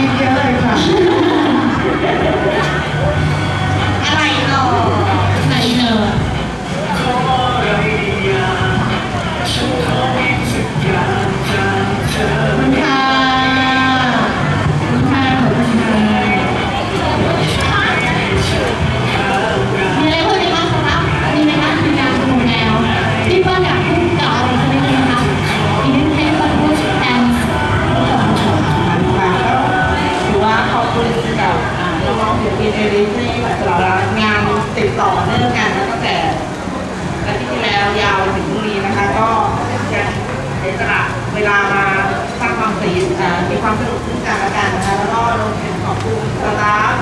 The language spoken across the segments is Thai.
Thank you. เวลามาสร้างความสีเอ่อมีความสนุกขึ้นกันนะคะแล้วก็รวมถึงขอบคุณสตาฟ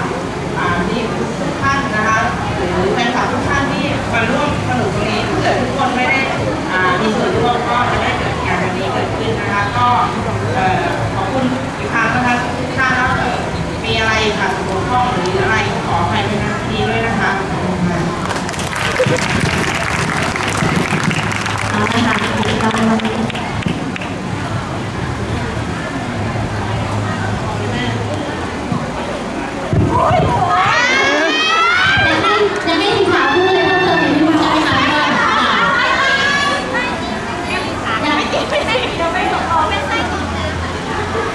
อ่าที่ทุกท่านนะคะหรือแฟนคลับทุกท่านที่มาร่วมสนุกตรงนี้ถ้าเกิดทุกคนไม่ได้อ่ามีส่วนร่วมก็จะไม่ได้เกิดงานแบบนี้เกิดขึ้นนะคะก็เอ่อขอบคุณอีกครั้งนะคะทุกท่านแล้วเอ่อมีอะไรค่ะบกพร่องหรืออะไรขออภัยในที่นี้ด้วยนะคะขอบคุณค่ะ เอาละค่ะกิจกรรมวันนี้ยังไม่ยังไม่ถึงสาวพูดเลยเพิ่มเติมอีกนิดนึงจะได้ไหมว่ายังไม่ติดไม่ติดยังไม่ตกออกไม่ใช่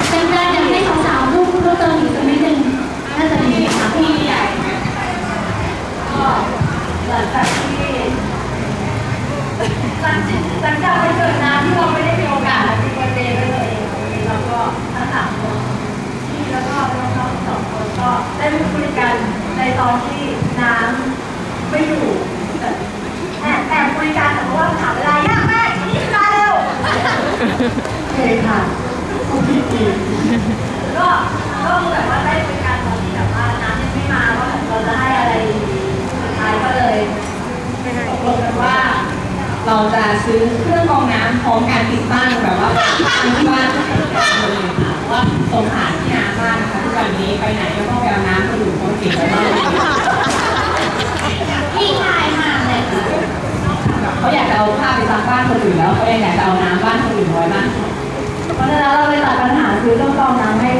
เป็นการอยากให้สาวๆพูดเพิ่มเติมอีกสักนิดนึงน่าจะดีค่ะพี่ใหญ่ ก็หลัง จากที่หลังจากหลังจากไปเกิดน้ำที่เราไม่ได้มีโอกาสมีวันเดย์ด้วยตัวเองวันนี้เราก็ทั้งสามคนพี่แล้วก็น้องๆสองคนก็ได้พูดคุยกันในตอนที่น้ำไม่อยู่แต่แอบแอบคุยกันแต่ว่าถามเวลายากมากนี่เวลาเร็วโอเคค่ะโอเคก็ก็ ซื้อเครื่องกรองน้ำพร้อมการติดตั้งแบบว่าที่บ้านทุกคนเลยค่ะเพราะว่าสงสารที่น้ำมากนะคะทุกวันนี้ไปไหนก็ต้องไปเอาน้ำมาดื่มคนเก่งไปบ้างพี่ชายมากเลยค่ะเขาอยากจะเอาผ้าไปซักบ้านคนอื่นแล้วเขายังอยากจะเอาน้ำบ้านคนอื่นไว้บ้างเพราะฉะนั้นเราเลยตัดปัญหาซื้อเครื่องกรองน้ำให้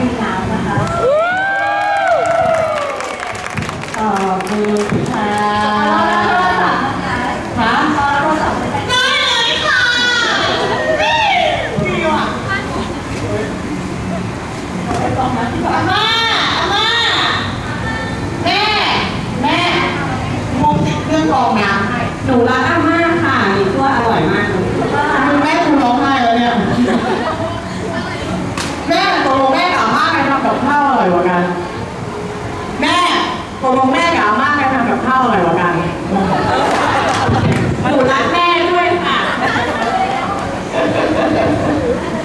งติดเครื่องกรองน้ำให้ หนูรักอาม่าค่ะนี่ตัวอร่อยมากเลยคุณแม่คุณร้องไห้แล้วเนี่ย แม่ตกลงแม่กับอาม่าใครทำกับข้าวอร่อยกว่ากัน แม่ตกลงแม่กับอาม่าใครทำกับข้าวอร่อยกว่ากันหนูรักแม่ด้วยค่ะ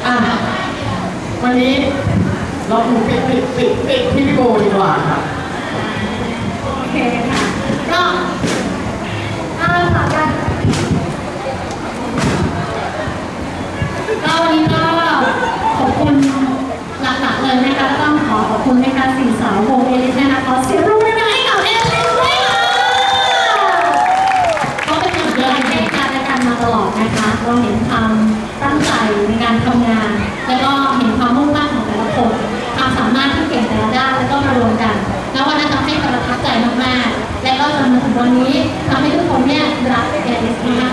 อะ วันนี้เราถูกปิดปิดปิดปิดที่พี่โบดีกว่าค่ะ โอเคค่ะ ก็เอา ก็วันนี้ก็ขอบคุณหลักๆเลยนะคะต้องขอขอบคุณนะคะสี่สาววงเอลิสนะคะขอเสียงปรบมือให้กับเอลิสด้วยค่ะก็เป็นกำลังใจให้กันและกันมาตลอดนะคะเราเห็นความตั้งใจในการทำงาน แล้วก็เห็นความมุ่งมั่นของแต่ละคนความสามารถที่เก่งแต่ละด้านแล้วก็มารวมกัน แล้ววันนั้นทำให้ประทับใจมากๆ และก็จนถึงวันนี้ทำให้ทุก คนเ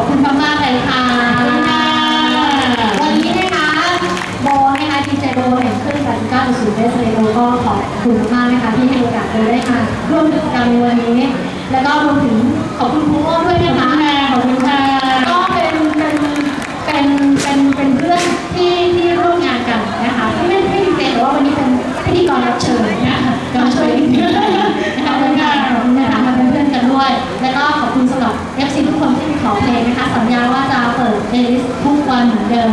อบคุณมากๆเลยค่ะ วันนี้นะคะโบนะคะดีเจโบแห่งเครื่องการก้าวสู่เบสเลโบก็ขอบคุณมากนะคะที่ให้โอกาสเราได้มาร่วมกิจกรรมในวันนี้ แล้วก็รวมถึงขอบคุณครูโอ้ด้วยนะคะขอบคุณค่ะก็เป็นเป็นเป็นเป็นเป็นเพื่อนที่ที่ร่วมงานกันนะคะที่ไม่ไม่ดีเจแต่ว่าวันนี้เป็นพิธีกรรับเชิญนะคะก็ช่วย เดิม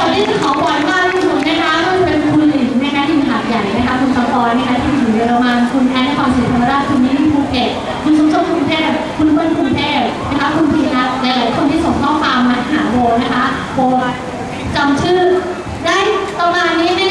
คนที่จะขอบ่อยมากที่สุดนะคะก็จะเป็นคุณหลินนะคะที่มหาดใหญ่นะคะคุณสปอยนะคะที่อยู่เยอรมันคุณแอนนครศรีธรรมราชคุณนิ่มภูเก็ตคุณสมชมกรุงเทพคุณเบิ้ลกรุงเทพนะคะคุณพีนัทหลายๆคนที่ส่งข้อความมาหาโบนะคะโบจำชื่อได้ประมาณนี้นะ